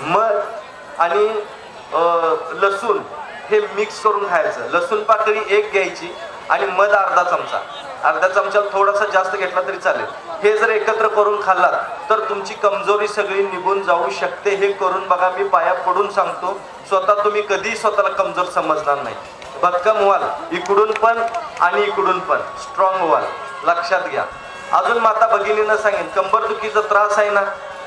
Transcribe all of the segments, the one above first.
मध आणि लसूण हे मिक्स करून खायचं. लसूण पाकळी एक घ्यायची आणि मध अर्धा चमचा. अर्धा चमचा थोडासा जास्त घेतला तरी चालेल. हे जर एकत्र करून खाल्लात तर तुमची कमजोरी सगळी निघून जाऊ शकते. हे करून बघा मी पाया पडून सांगतो. स्वतः तुम्ही कधीही स्वतःला कमजोर समजणार नाही. भक्कम व्हाल. इकडून पण आणि इकडून पण. स्ट्रॉंग व्हाल. लक्षात घ्या. अजून माता भगिनीनं सांगेन कंबरदुखीचा त्रास आहे ना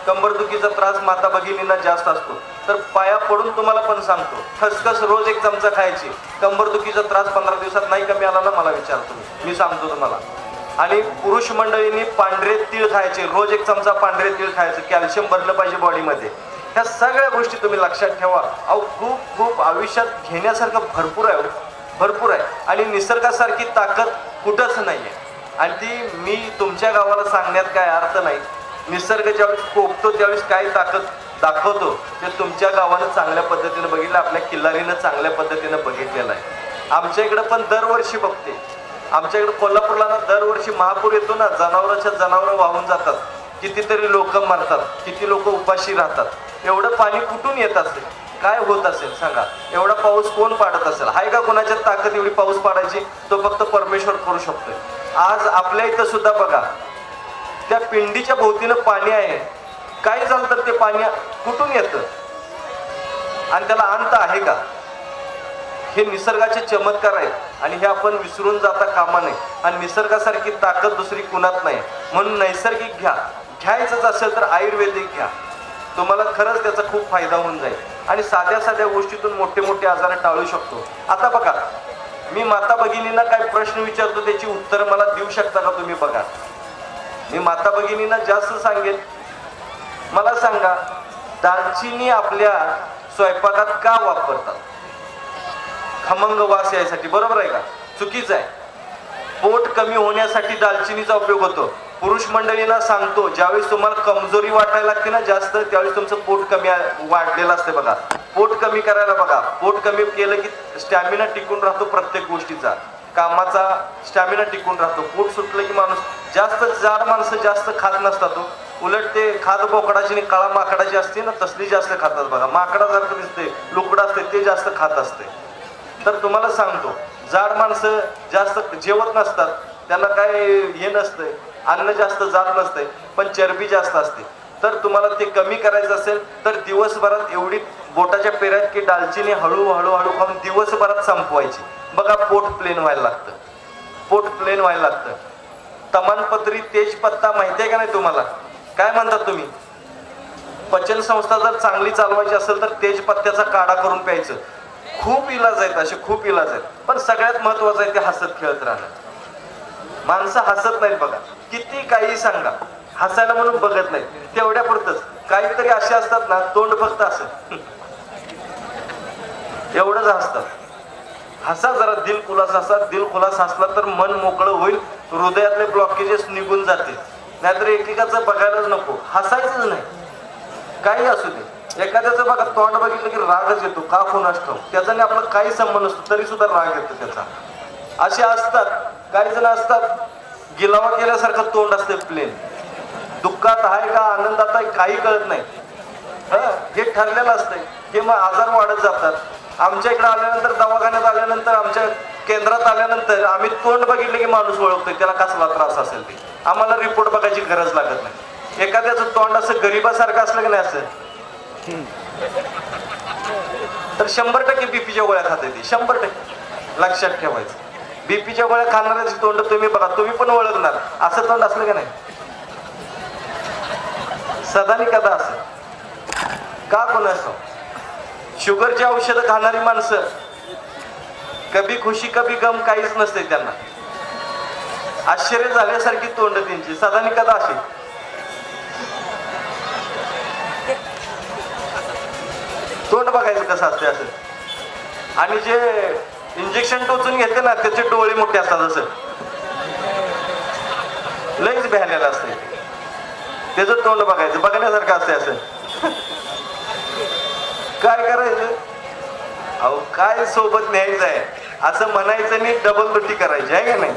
कंबरदुखीचा त्रास माता भगिनींना जास्त असतो. तर पाया पडून तुम्हाला पण सांगतो. खसखस रोज एक चमचा खायची. कंबरदुखीचा त्रास पंधरा दिवसात नाही कमी आला ना मला विचारतो मी. मी सांगतो तुम्हाला. आणि पुरुष मंडळींनी पांढरे तीळ खायचे. रोज एक चमचा पांढरे तीळ खायचं. कॅल्शियम भरलं पाहिजे बॉडीमध्ये. ह्या सगळ्या गोष्टी तुम्ही लक्षात ठेवा. अहो खूप खूप आयुष्यात घेण्यासारखं भरपूर आहे हो. भरपूर आहे. आणि निसर्गासारखी ताकद कुठंच नाही आहे आणि ती मी तुमच्या गावाला सांगण्यात काय अर्थ नाही. निसर्ग ज्यावेळेस कोपतो त्यावेळेस काय ताकद दाखवतो ते तुमच्या गावानं चांगल्या पद्धतीनं बघितलं आपल्या किल्लारीनं चांगल्या पद्धतीनं बघितलेलं आहे. आमच्या इकडं पण दरवर्षी बघते. आमच्या इकडं कोल्हापूरला ना दरवर्षी महापूर येतो ना जनावरांच्या जनावरं वाहून जातात. कितीतरी लोक मरतात किती लोक उपाशी राहतात. एवढं पाणी कुठून येत असेल? काय होत असेल? सांगा. एवढा पाऊस कोण पाडत असेल? हाय का कोणाच्या ताकद एवढी पाऊस पाडायची? तो फक्त परमेश्वर करू शकतोय. आज आपल्या इथं सुद्धा बघा त्या पिंडीच्या भोवतीनं पाणी आहे. काय झालं तर ते पाणी कुठून येतं? आणि त्याला अंत आहे का? हे निसर्गाचे चमत्कार आहेत. आणि हे आपण विसरून जाता कामा नये. आणि निसर्गासारखी ताकद दुसरी कुणात नाही. म्हणून नैसर्गिक घ्या. घ्यायचंच असेल तर आयुर्वेदिक घ्या. तुम्हाला खरंच त्याचा खूप फायदा होऊन जाईल. आणि साध्या साध्या गोष्टीतून मोठे मोठे आजार टाळू शकतो. आता बघा मी माता भगिनींना काय प्रश्न विचारतो त्याची उत्तर मला देऊ शकता का तुम्ही बघा? मी माता भगिनींना जास्त सांगेन. मला सांगा दालचिनी आपल्या स्वयंपाकात का वापरतात? खमंग वास यायसाठी बरोबर आहे का? चुकीचं आहे. पोट कमी होण्यासाठी दालचिनीचा उपयोग होतो. पुरुष मंडळींना सांगतो ज्यावेळेस तुम्हाला कमजोरी वाटायला लागते ना जास्त त्यावेळेस तुमचं पोट कमी वाढलेलं असते बघा. पोट कमी करायला बघा. पोट कमी केलं की स्टॅमिना टिकून राहतो प्रत्येक गोष्टीचा. कामाचा स्टॅमिना टिकून राहतो. पोट सुटलं की माणूस जास्त जाड माणसं जास्त खात नसतात हो. उलट ते खाद बोकडाची आणि काळा माकडाची असते ना तसली जास्त खातात बघा. माकडासारखं दिसते लुकडं असते ते जास्त खात असते तर तुम्हाला सांगतो जाड माणसं जास्त जेवत नसतात त्यांना काय हे नसतंय अन्न जास्त जात नसतंय पण चरबी जास्त असते. तर तुम्हाला ते कमी करायचं असेल तर दिवसभरात एवढी बोटाच्या पेऱ्यात की दालचिनी हळू हळू खाऊन दिवसभरात संपवायची. बघा पोट प्लेन व्हायला लागतं. पोट प्लेन व्हायला लागतं. तमानपत्री तेजपत्ता माहिती आहे का नाही तुम्हाला? काय म्हणतात तुम्ही? पचन संस्था जर चांगली चालवायची असेल तर तेजपत्त्याचा काढा करून प्यायचं. खूप इलाज आहेत असे खूप इलाज आहेत. पण सगळ्यात महत्वाचं आहे ते हसत खेळत राहणं. माणसं हसत नाहीत बघा. किती काही सांगा. हसायला म्हणून बघत नाही तेवढ्या पुरतच काहीतरी असे असतात ना तोंड फक्त असं. एवढंच हसतात हसा जरा दिल खुलास हसा. दिल खुलास हसला तर मन मोकळं होईल. हृदयातले ब्लॉकेजेस निघून जातील. नाहीतर एकेकाचं बघायलाच नको. हसायचंच नाही. काही असू दे. एखाद्याचं बघा तोंड बघितलं की रागच येतो. का कोणास असतो त्याचा आपला काही संबंध नसतो. तरी सुद्धा राग येतो त्याचा. असे असतात. काही जण असतात. गिलावा केल्यासारखं तोंड असते प्लेन दुःखात आहे का आनंदात आहे काही कळत नाही. हं, हे ठरलेलं असतंय. हे मग आजार वाढत जातात. आमच्या इकडे आल्यानंतर दवाखान्यात आल्यानंतर आमच्या केंद्रात आल्यानंतर आम्ही तोंड बघितलं की माणूस ओळखतोय त्याला कसला त्रास असेल ते. आम्हाला रिपोर्ट बघायची गरज लागत नाही. एखाद्याचं तोंड असं गरीबासारखं असलं की नाही असं? तर शंभर टक्के बीपीच्या गोळ्या खाते ती शंभर टक्के. लक्षात ठेवायचं. बीपीच्या गोळ्या खाणाऱ्याचे तोंड तुम्ही बघा तुम्ही पण ओळखणार. असं तोंड असलं का नाही? सदानी कदा असं का कोण असं शुगरची औषधं खाणारी माणसं. कभी खुशी कभी गम काहीच नसते त्यांना. आश्चर्य झाल्यासारखी तोंड त्यांची. साधारण कदा अशी तोंड बघायचं कसं असते असं. आणि जे इंजेक्शन टोचून घेते ना त्याचे डोळे मोठे असतात असं. लईच भ्यालेलं असते त्याचं तोंड बघायचं. बघण्यासारखं असते असं. काय करायचं? अहो काय सोबत न्यायचं आहे? असं म्हणायचं नाही डबल दुटी करायची आहे का नाही?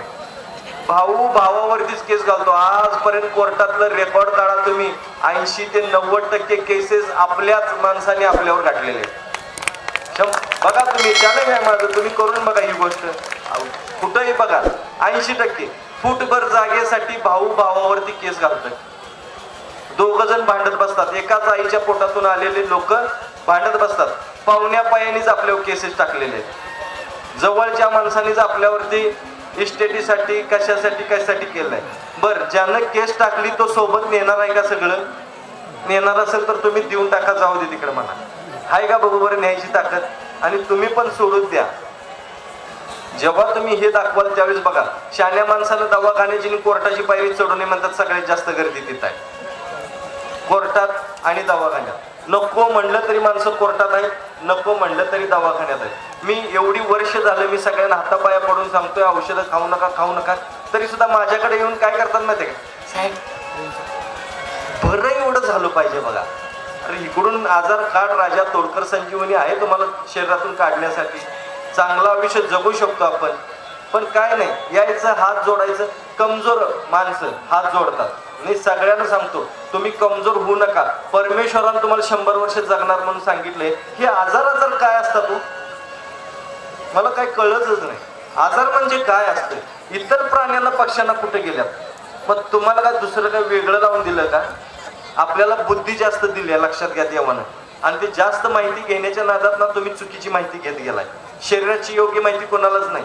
भाऊ भावावरतीच केस घालतो. आजपर्यंत कोर्टातलं रेकॉर्ड काढा तुम्ही. ऐंशी ते नव्वद टक्के केसेस आपल्याच माणसाने आपल्यावर काढलेले आहेत बघा तुम्ही चॅलेंज आहे माझं. तुम्ही करून बघा ही गोष्ट. अहो, कुठंही बघा. ऐंशी टक्के. फुटभर जागेसाठी भाऊ भावावरती केस घालतो दोघ जण भांडत बसतात. एकाच आईच्या पोटातून आलेले लोक भांडत बसतात. पाहुण्या पायानीच आपल्यावर केसेस टाकलेले आहेत. जवळच्या माणसानेच आपल्यावरती इस्टेटीसाठी कशासाठी कशासाठी केलंय. बर ज्यानं केस टाकली तो सोबत नेणार आहे का सगळं? नेणार असेल तर तुम्ही देऊन टाका जाऊ दे तिकडे म्हणा. आहे का बरोबर न्यायची ताकद? आणि तुम्ही पण सोडून द्या. जेव्हा तुम्ही हे दाखवाल त्यावेळेस बघा शाण्या माणसानं दवाखान्याची कोर्टाची पायरी चढू नये म्हणतात सगळ्यात जास्त गर्दी तिथं आहे. कोर्टात आणि दवाखान्यात. नको म्हणलं तरी माणसं कोर्टात आहेत नको म्हणलं तरी दवाखान्यात आहेत. मी एवढी वर्ष झालं मी सगळ्यांना हातापाया पडून सांगतोय औषधं खाऊ नका खाऊ नका. तरी सुद्धा माझ्याकडे येऊन काय करतात माहिती का? साहेब बरं एवढं झालं पाहिजे बघा. अरे इकडून आजार काढ राजा तोडकर संजीवनी आहे तुम्हाला शरीरातून काढण्यासाठी. चांगलं आयुष्य जगू शकतो आपण. पण काय नाही यायचं हात जोडायचं. कमजोर माणसं हात जोडतात. मी सगळ्यांना सांगतो तुम्ही कमजोर होऊ नका. परमेश्वरानं तुम्हाला शंभर वर्ष जगणार म्हणून सांगितले हे आजार आजार काय असतात हो? मला काय कळतच नाही. आजार म्हणजे काय असतं? इतर प्राण्यांना पक्ष्यांना कुठे गेल्यात? मग तुम्हाला काय दुसरं काय वेगळं लावून दिलं का? आपल्याला बुद्धी जास्त दिली आहे लक्षात घ्या देवानं. आणि ते जास्त माहिती घेण्याच्या नादात ना तुम्ही चुकीची माहिती घेत गेलाय. शरीराची योग्य माहिती कोणालाच नाही.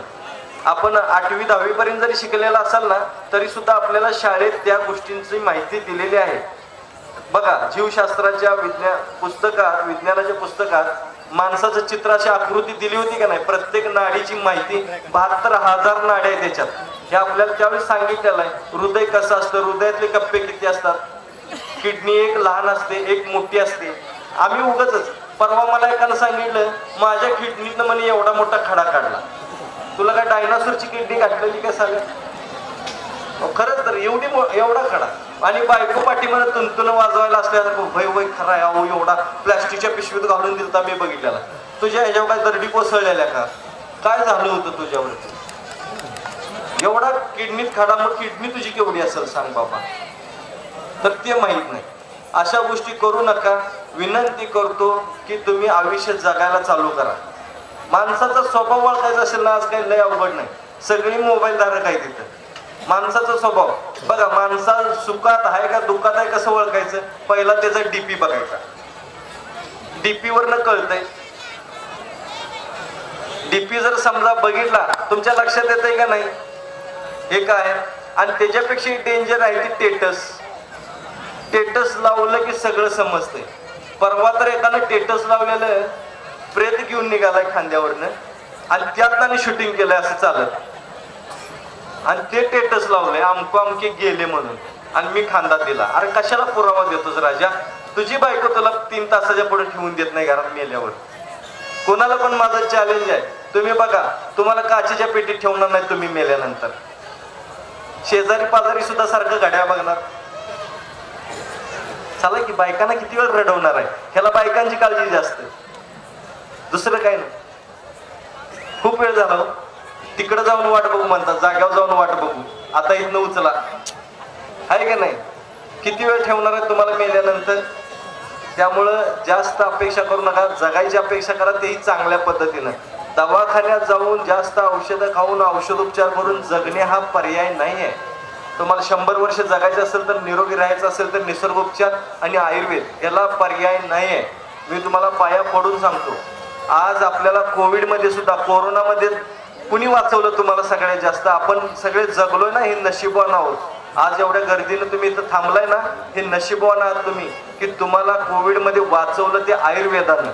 आपण आठवी दहावीपर्यंत जरी शिकलेला असाल ना तरी सुद्धा आपल्याला शाळेत त्या गोष्टींची माहिती दिलेली आहे. बघा जीवशास्त्राच्या विज्ञान पुस्तकात विज्ञानाच्या पुस्तकात माणसाचं चित्र अशी आकृती दिली होती का नाही? प्रत्येक नाडीची माहिती बहात्तर हजार नाड्या आहेत त्याच्यात. हे आपल्याला त्यावेळेस सांगितलेलं आहे. हृदय कसं असतं? हृदयातले कप्पे किती असतात? किडनी एक लहान असते एक मोठी असते. आम्ही उगच परवा मला एकानं सांगितलं माझ्या किडनीतनं म्हणे एवढा मोठा खडा काढला. तुला काय डायनासोरची किडनी काढलेली काय सांगा खरंच तर एवढी एवढा खडा. आणि बायको पाठीमध्ये तुंतुन वाजवायला असल्यासारखं भय वय खरा आहे अहो एवढा प्लॅस्टिकच्या पिशवीत घालून दिलता मी बघितलेला तुझ्या ह्याच्यावर काय दरडी कोसळलेल्या का? काय झालं होतं तुझ्यावर? एवढा किडनीत खडा मग किडनी तुझी केवढी असेल सांग बाबा. तर ते माहीत नाही. अशा गोष्टी करू नका. विनंती करतो की तुम्ही आयुष्य जगायला चालू करा. माणसाचा स्वभाव ओळखायचा असेल ना आज काही लय अवघड नाही. सगळी मोबाईल धारक आहे तिथं माणसाचा स्वभाव. बघा माणसा सुखात आहे का दुःखात आहे कसं ओळखायचं? पहिला त्याचा डीपी बघायचा. डीपी वरनं कळतंय. डीपी जर समजा बघितला तुमच्या लक्षात येतंय का नाही? हे काय? आणि त्याच्यापेक्षा डेंजर आहे ती टेटस टेटस लावलं की सगळं समजतंय. परवा तर एकानं टेटस लावलेलं प्रेत घेऊन निघालाय खांद्यावरनं. आणि त्यात त्याने शूटिंग केलंय असं चालत. आणि ते टेटस लावले अमको अमके गेले म्हणून. आणि मी खांदा दिला. अरे कशाला पुरावा देतोस राजा? तुझी बायको तुला तीन तासाच्या पुढे ठेवून देत नाही घरात मेल्यावर. कोणाला पण माझं चॅलेंज आहे. तुम्ही बघा तुम्हाला काचेच्या पेटीत ठेवणार नाही तुम्ही मेल्यानंतर. शेजारी पाजारी सुद्धा सारखं घड्या बघणार. चला की बायकांना किती वेळ रडवणार आहे? ह्याला बायकांची काळजी जास्त दुसरं काय नाही. खूप वेळ झाला हो. तिकडे जाऊन वाट बघू म्हणतात जाग्यावर जाऊन वाट बघू. आता इथनं उचला. आहे का नाही? किती वेळ ठेवणार आहे तुम्हाला मेल्यानंतर? त्यामुळं जास्त अपेक्षा करू नका जगायची अपेक्षा करा तेही चांगल्या पद्धतीनं. दवाखान्यात जाऊन जास्त औषधं खाऊन औषधोपचार करून जगणे हा पर्याय नाही आहे तुम्हाला शंभर वर्ष जगायचं असेल तर निरोगी राहायचं असेल तर निसर्गोपचार आणि आयुर्वेद याला पर्याय नाही आहे मी तुम्हाला पाया पडून सांगतो. आज आपल्याला कोविडमध्ये सुद्धा कोरोनामध्ये कुणी वाचवलं तुम्हाला सगळ्यात जास्त? आपण सगळे जगलोय ना हे नशिबवान आहोत. आज एवढ्या गर्दीनं तुम्ही इथं थांबलाय ना हे नशिबवान आहात तुम्ही की तुम्हाला कोविडमध्ये वाचवलं ते आयुर्वेदानं.